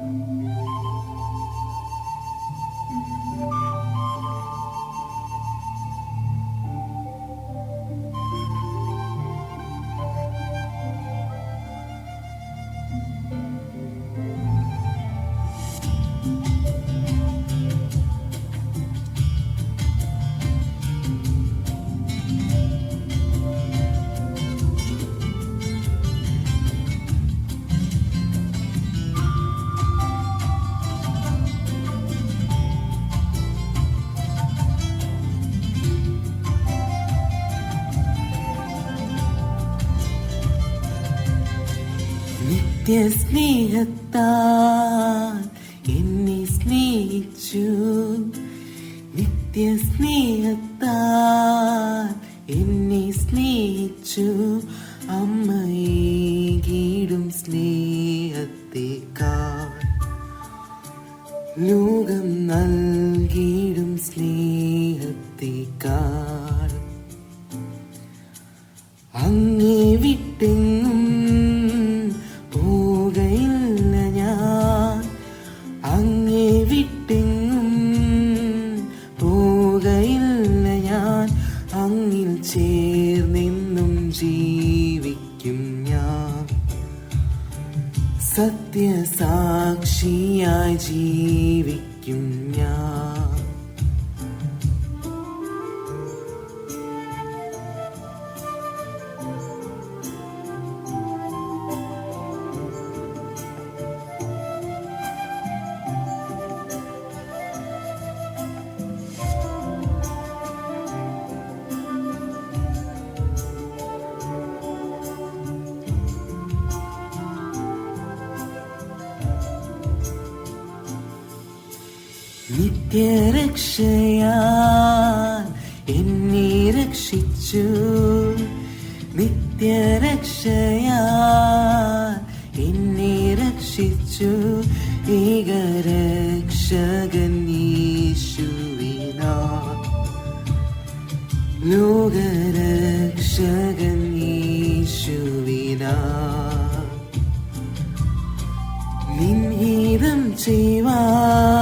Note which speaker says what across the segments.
Speaker 1: Thank you. നിത്യസ്നേഹത്താൽ എന്നെ സ്നേഹിച്ചു. നിത്യസ്നേഹത്താൽ എന്നെ സ്നേഹിച്ചു. അമ്മയേകിടും സ്നേഹത്തേക്കാൾ ലോകം നൽകിയിടും സ്നേഹത്തേക്കാൾ സത്യസാക്ഷിയായി ജീവിക്കും ഞാൻ. നിത്യരക്ഷയാൻ എന്നെ രക്ഷിച്ചു. നിത്യരക്ഷയാൻ എന്നെ രക്ഷിച്ചു. ഏകരക്ഷകൻ യേശുവിനാ ലോകരക്ഷകൻ യേശുവിനാ നിൻഹിതം ചെയ്യുവാൻ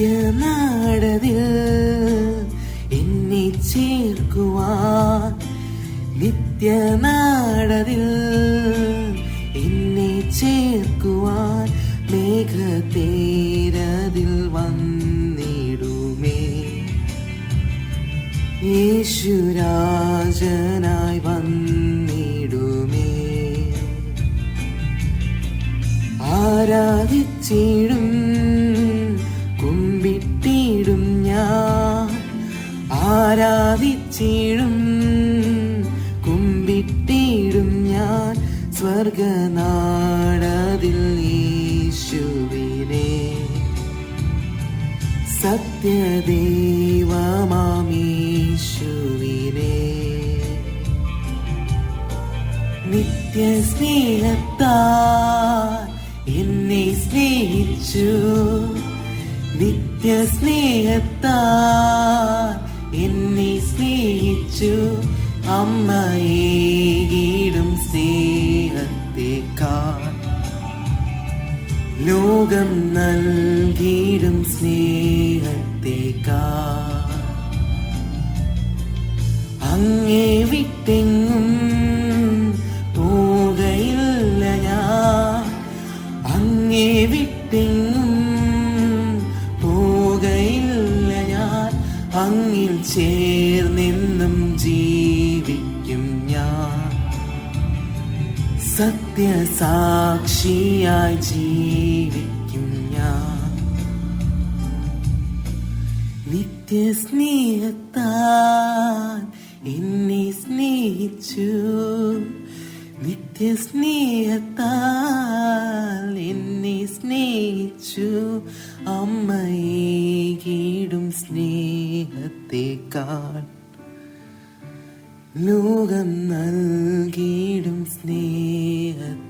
Speaker 1: നിത്യനാടതിൽ എന്നെ ചേർക്കുവാൻ നിത്യനാടതിൽ എന്നെ ചേർക്കുവാൻ മേഘതേരതിൽ വന്നിടുമേ. യേശുരാജനായി വന്നിടുമേ. ആരാധിച്ചിടും ആരാധിച്ചിടും കുമ്പിട്ടിടും ഞാൻ സ്വർഗനാടതിൽ യേശുവിനെ. സത്യദേവമാമീശുവിനെ നിത്യസ്നേഹത്താൽ എന്നെ സ്നേഹിച്ചു. നിത്യസ്നേഹത്താൽ എന്നെ സ്നേഹിച്ചു അമ്മയേകിടും സ്നേഹത്തേക്കാൾ ലോകം നൽകിയിടും സ്നേഹത്തേക്കാൾ അങ്ങേ വിട്ടെങ്ങും അങ്ങിൽ ചേർന്നെന്നും ജീവിക്കും ഞാൻ. സത്യസാക്ഷിയായി ജീവിക്കും ഞാൻ. നിത്യസ്നേഹത്താൽ എന്നെ സ്നേഹിച്ചു. നിത്യസ്നേഹത്താൽ എന്നെ സ്നേഹിച്ചു. അമ്മയേകിടും സ്നേഹത്തെക്കാൾ ലോകം നൽകിയിടും സ്നേഹത്തെക്കാൾ